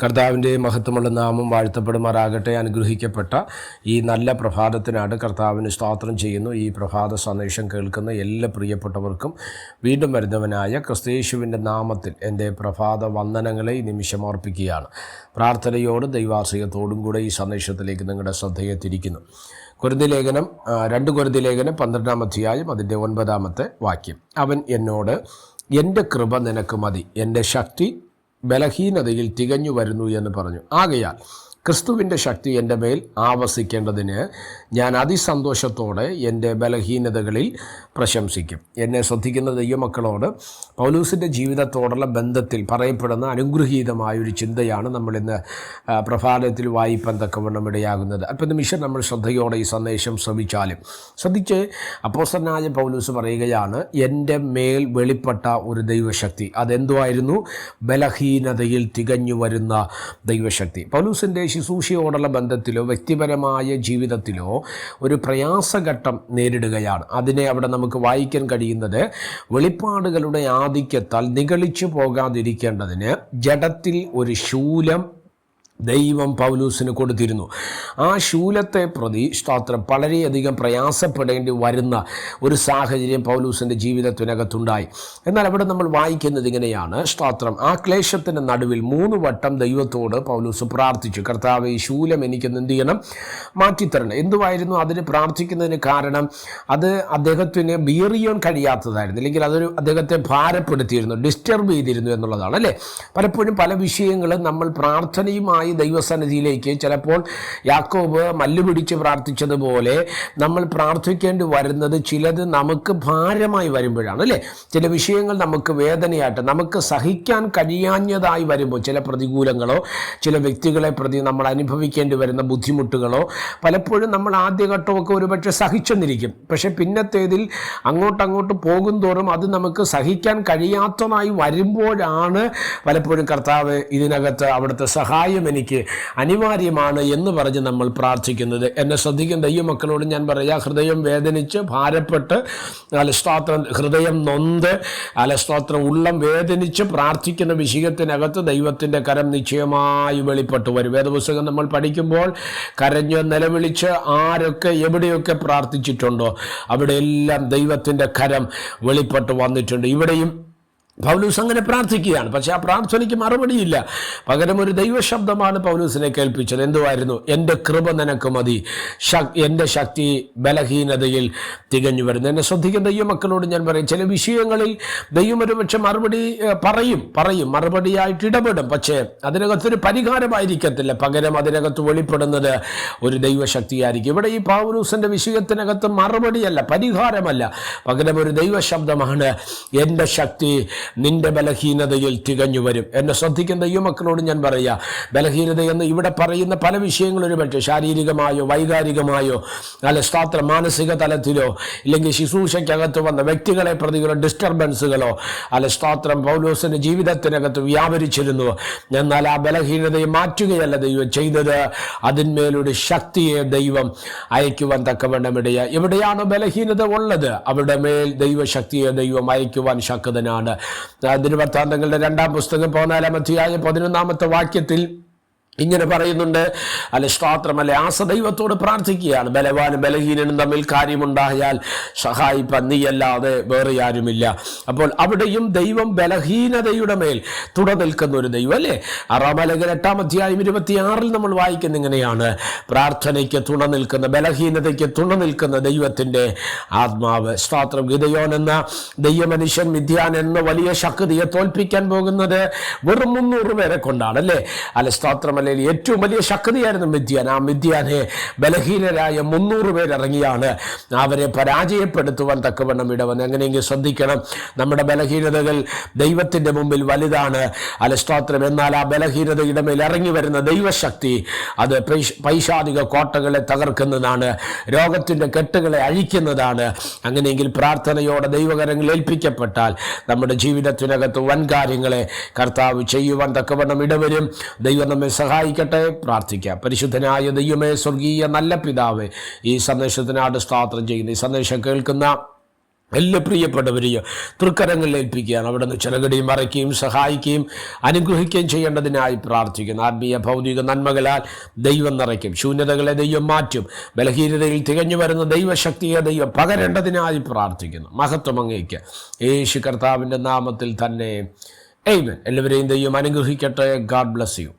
കർത്താവിന്റെ മഹത്വമുള്ള നാമം വാഴ്ത്തപ്പെടുമാറാകട്ടെ അനുഗ്രഹിക്കപ്പെട്ട ഈ നല്ല പ്രഭാതത്തിനാണ് കർത്താവിന് സ്തോത്രം ചെയ്യുന്നു. ഈ പ്രഭാത സന്ദേശം കേൾക്കുന്ന എല്ലാ പ്രിയപ്പെട്ടവർക്കും വീണ്ടും വരുന്നവനായ ക്രിസ്തേശുവിന്റെ നാമത്തിൽ എന്റെ പ്രഭാത വന്ദനങ്ങളെ നിമിഷം അർപ്പിക്കുകയാണ്. പ്രാർത്ഥനയോടും ദൈവാശ്രയത്തോടും കൂടെ ഈ സന്ദേശത്തിലേക്ക് നിങ്ങളുടെ ശ്രദ്ധയെ തിരിക്കുന്നു കുരുതി ലേഖനം രണ്ട് കുരുതി ലേഖനം പന്ത്രണ്ടാം അധ്യായം അതിന്റെ ഒൻപതാമത്തെ വാക്യം. അവൻ എന്നോട് എന്റെ കൃപ നിനക്ക് മതി. എന്റെ ശക്തി ബലഹീനതയിൽ തികഞ്ഞു വരുന്നു എന്ന് പറഞ്ഞു. ആകയാൽ ക്രിസ്തുവിന്റെ ശക്തി എന്റെ മേൽ ആവസിക്കേണ്ടതിന് ഞാൻ അതിസന്തോഷത്തോടെ എന്റെ ബലഹീനതകളിൽ പ്രശംസിക്കും. എന്നെ ശ്രദ്ധിക്കുന്ന ദൈവമക്കളോട് പൗലൂസിന്റെ ജീവിതത്തോടുള്ള ബന്ധത്തിൽ പറയപ്പെടുന്ന അനുഗ്രഹീതമായ ഒരു ചിന്തയാണ് നമ്മളിന്ന് പ്രഭാതത്തിൽ വായിപ്പാൻ തക്കവണ്ണം ഇടയാകുന്നത്. അപ്പോൾ നിമിഷം നമ്മൾ ശ്രദ്ധയോടെ ഈ സന്ദേശം ശ്രമിച്ചാലും ശ്രദ്ധിച്ച് അപ്പോസനായ പൗലൂസ് പറയുകയാണ് എന്റെ മേൽ വെളിപ്പെട്ട ഒരു ദൈവശക്തി അതെന്തുമായിരുന്നു ബലഹീനതയിൽ തികഞ്ഞു വരുന്ന ദൈവശക്തി. പൗലൂസിന്റെ ശുശ്രൂഷയോടുള്ള ബന്ധത്തിലോ വ്യക്തിപരമായ ജീവിതത്തിലോ ഒരു പ്രയാസഘട്ടം നേരിടുകയാണ്. അതിനെ അവിടെ നമുക്ക് വായിക്കാൻ കഴിയുന്നത് വെളിപ്പാടുകളുടെ ആധിക്യത്താൽ നിഗളിച്ചു പോകാതിരിക്കേണ്ടതിന് ജഡത്തിൽ ഒരു ശൂലം ദൈവം പൗലൂസിന് കൊടുത്തിരുന്നു. ആ ശൂലത്തെ പ്രതി സ്തോത്രം വളരെയധികം പ്രയാസപ്പെടേണ്ടി വരുന്ന ഒരു സാഹചര്യം പൗലൂസിന്റെ ജീവിതത്തിനകത്തുണ്ടായി. എന്നാൽ അവിടെ നമ്മൾ വായിക്കുന്നത് ഇങ്ങനെയാണ്. സ്തോത്രം ആ ക്ലേശത്തിന്റെ നടുവിൽ മൂന്ന് വട്ടം ദൈവത്തോട് പൗലൂസ് പ്രാർത്ഥിച്ചു. കർത്താവ് ഈ ശൂലം എനിക്ക് എന്ത് ചെയ്യണം? മാറ്റിത്തരണം. എന്തുവായിരുന്നു അതിന് പ്രാർത്ഥിക്കുന്നതിന് കാരണം? അത് അദ്ദേഹത്തിന് ബിയറിയാൻ കഴിയാത്തതായിരുന്നു. അല്ലെങ്കിൽ അതൊരു അദ്ദേഹത്തെ ഭാരപ്പെടുത്തിയിരുന്നു ഡിസ്റ്റർബ് ചെയ്തിരുന്നു എന്നുള്ളതാണ് അല്ലേ? പലപ്പോഴും പല വിഷയങ്ങളും നമ്മൾ പ്രാർത്ഥനയുമായി ദൈവസന്നിധിയിലേക്ക് ചിലപ്പോൾ യാക്കോബ് മല്ലുപിടിച്ച് പ്രാർത്ഥിച്ചതുപോലെ നമ്മൾ പ്രാർത്ഥിക്കേണ്ടി വരുന്നത് ചിലത് നമുക്ക് ഭാരമായി വരുമ്പോഴാണ് അല്ലേ? ചില വിഷയങ്ങൾ നമുക്ക് വേദനയായിട്ട് നമുക്ക് സഹിക്കാൻ കഴിയാഞ്ഞതായി വരുമ്പോൾ ചില പ്രതികൂലങ്ങളോ ചില വ്യക്തികളെ പ്രതി നമ്മൾ അനുഭവിക്കേണ്ടി വരുന്ന ബുദ്ധിമുട്ടുകളോ പലപ്പോഴും നമ്മൾ ആദ്യഘട്ടമൊക്കെ ഒരുപക്ഷെ സഹിച്ചെന്നിരിക്കും. പക്ഷെ പിന്നത്തേതിൽ അങ്ങോട്ടങ്ങോട്ട് പോകും തോറും അത് നമുക്ക് സഹിക്കാൻ കഴിയാത്തതായി വരുമ്പോഴാണ് പലപ്പോഴും കർത്താവ് ഇതിനകത്ത് അവിടുത്തെ സഹായം എനിക്ക് അനിവാര്യമാണ് എന്ന് പറഞ്ഞ് നമ്മൾ പ്രാർത്ഥിക്കുന്നത്. എന്നെ ശ്രദ്ധിക്കുന്ന ദൈവമക്കളോട് ഞാൻ പറയാം. ഹൃദയം വേദനിച്ച് ഭാരപ്പെട്ട് അലസ്തോത്രം ഹൃദയം നൊന്ത് അലസ്തോത്രം ഉള്ളം വേദനിച്ച് പ്രാർത്ഥിക്കുന്ന വിഷയത്തിനകത്ത് ദൈവത്തിന്റെ കരം നിശ്ചയമായി വെളിപ്പെട്ടു വരും. വേദപുസ്തകം നമ്മൾ പഠിക്കുമ്പോൾ കരഞ്ഞ് നിലവിളിച്ച് ആരൊക്കെ എവിടെയൊക്കെ പ്രാർത്ഥിച്ചിട്ടുണ്ടോ അവിടെയെല്ലാം ദൈവത്തിന്റെ കരം വെളിപ്പെട്ട് വന്നിട്ടുണ്ട്. ഇവിടെയും പൗലൂസ് അങ്ങനെ പ്രാർത്ഥിക്കുകയാണ്. പക്ഷെ ആ പ്രാർത്ഥനയ്ക്ക് മറുപടിയില്ല. പകരം ഒരു ദൈവശബ്ദമാണ് പൗലൂസിനെ കേൾപ്പിച്ചത്. എന്തുവായിരുന്നു? എന്റെ കൃപ നിനക്ക് മതി. ശക് എന്റെ ശക്തി ബലഹീനതയിൽ തികഞ്ഞു വരുന്നു. എന്നെ ശ്രദ്ധിക്കുന്ന ദൈവമക്കളോട് ഞാൻ പറയും ചില വിഷയങ്ങളിൽ ദൈവം ഒരു പക്ഷെ മറുപടി പറയും പറയും. മറുപടിയായിട്ട് ഇടപെടും. പക്ഷേ അതിനകത്തൊരു പരിഹാരമായിരിക്കത്തില്ല. പകരം അതിനകത്ത് വെളിപ്പെടുന്നത് ഒരു ദൈവശക്തിയായിരിക്കും. ഇവിടെ ഈ പൗലൂസിന്റെ വിഷയത്തിനകത്ത് മറുപടിയല്ല പരിഹാരമല്ല. പകരം ഒരു ദൈവശബ്ദമാണ് എന്റെ ശക്തി നിന്റെ ബലഹീനതയിൽ തികഞ്ഞു വരും. എന്നെ ശ്രദ്ധിക്കുന്ന മക്കളോട് ഞാൻ പറയുക ബലഹീനത എന്ന് ഇവിടെ പറയുന്ന പല വിഷയങ്ങളും ഒരു പക്ഷേ ശാരീരികമായോ വൈകാരികമായോ അല്ല ശാസ്ത്ര മാനസിക തലത്തിലോ ഇല്ലെങ്കിൽ ശുശ്രൂഷയ്ക്കകത്ത് വന്ന വ്യക്തികളെ പ്രതികളോ ഡിസ്റ്റർബൻസുകളോ അല്ല ശാസ്ത്രം പൗലോസിന്റെ ജീവിതത്തിനകത്ത് വ്യാപരിച്ചിരുന്നു. എന്നാൽ ആ ബലഹീനതയെ മാറ്റുകയല്ല ദൈവം ചെയ്തത്. അതിന്മേലൊരു ശക്തിയെ ദൈവം അയക്കുവാൻ തക്കവണ്ണം ഇടയ. എവിടെയാണോ ബലഹീനത ഉള്ളത് അവിടെ മേൽ ദൈവശക്തിയെ ദൈവം അയക്കുവാൻ ശക്തനാണ്. ദിനവൃത്താന്തങ്ങളുടെ രണ്ടാം പുസ്തകം പതിനാലാം അധ്യായം പതിനൊന്നാമത്തെ വാക്യത്തിൽ ഇങ്ങനെ പറയുന്നുണ്ട് അല്ല ആസ ദൈവത്തോട് പ്രാർത്ഥിക്കുകയാണ്. ബലവാനും ബലഹീനനും തമ്മിൽ കാര്യമുണ്ടായാൽ സഹായി നീയല്ലാതെ വേറെ ആരുമില്ല. അപ്പോൾ അവിടെയും ദൈവം ബലഹീനതയുടെ മേൽ തുട നിൽക്കുന്ന ഒരു ദൈവം അല്ലേ? ആറാമലകൻ എട്ടാം അധ്യായം ഇരുപത്തിയാറിൽ നമ്മൾ വായിക്കുന്ന ഇങ്ങനെയാണ് പ്രാർത്ഥനയ്ക്ക് തുണ നിൽക്കുന്ന ബലഹീനതയ്ക്ക് തുണ നിൽക്കുന്ന ദൈവത്തിന്റെ ആത്മാവ്. സ്തോത്രം ഗിതയോൻ എന്ന ദൈവമനുഷ്യൻ മിഥ്യാൻ എന്ന വലിയ ശക്തിയെ തോൽപ്പിക്കാൻ പോകുന്നത് വെറും മുന്നൂറ് പേരെ കൊണ്ടാണ് അല്ലേ? അല്ല സ്തോത്രം അല്ലെങ്കിൽ ഏറ്റവും വലിയ ശക്തിയായിരുന്നു മിഥ്യാൻ. ആ മിഥ്യാനെ ബലഹീനരായ മുന്നൂറ് പേരിറങ്ങിയാണ് അവരെ പരാജയപ്പെടുത്തുവാൻ തക്കവണ്ണം ഇടവൻ എങ്ങനെയെങ്കിലും ശ്രദ്ധിക്കണം. നമ്മുടെ ബലഹീനതകൾ ദൈവത്തിന്റെ മുമ്പിൽ വലുതാണ്. അലസ്തോത്രം എന്നാൽ ആ ബലഹീനതയുടെ മേൽ ഇറങ്ങി വരുന്ന ദൈവശക്തി അത് പൈശാധിക കോട്ടകളെ തകർക്കുന്നതാണ്. രോഗത്തിന്റെ കെട്ടുകളെ അഴിക്കുന്നതാണ്. അങ്ങനെയെങ്കിൽ പ്രാർത്ഥനയോടെ ദൈവകരങ്ങൾ ഏൽപ്പിക്കപ്പെട്ടാൽ നമ്മുടെ ജീവിതത്തിനകത്ത് വൻ കാര്യങ്ങളെ കർത്താവ് ചെയ്യുവാൻ തക്കവണ്ണം ഇടവരും. ദൈവം നമ്മെ സഹായിക്കട്ടെ പ്രാർത്ഥിക്കാം. പരിശുദ്ധനായ ദൈവമേ സ്വർഗീയ നല്ല പിതാവേ ഈ സന്ദേശത്തിന് അടിസ്ഥാത്രം ചെയ്യുന്ന. ഈ സന്ദേശം കേൾക്കുന്ന എല്ലാ പ്രിയപ്പെട്ടവരെയും തൃക്കരങ്ങളിൽ ഏൽപ്പിക്കുകയാണ്. അവിടെ നിന്ന് ചിലകടിയും മറയ്ക്കുകയും സഹായിക്കുകയും അനുഗ്രഹിക്കുകയും ചെയ്യേണ്ടതിനായി പ്രാർത്ഥിക്കുന്നു. ആത്മീയ ഭൗതിക നന്മകളാൽ ദൈവം നിറയ്ക്കും. ശൂന്യതകളെ ദൈവം മാറ്റും. ബലഹീനതയിൽ തികഞ്ഞു വരുന്ന ദൈവശക്തിയെ ദൈവം പകരേണ്ടതിനായി പ്രാർത്ഥിക്കുന്നു. മഹത്വം അങ്ങേക്ക്. യേശു കർത്താവിന്റെ നാമത്തിൽ തന്നെ. എയ്മൻ എല്ലാവരെയും ദൈവം അനുഗ്രഹിക്കട്ടെ. God bless you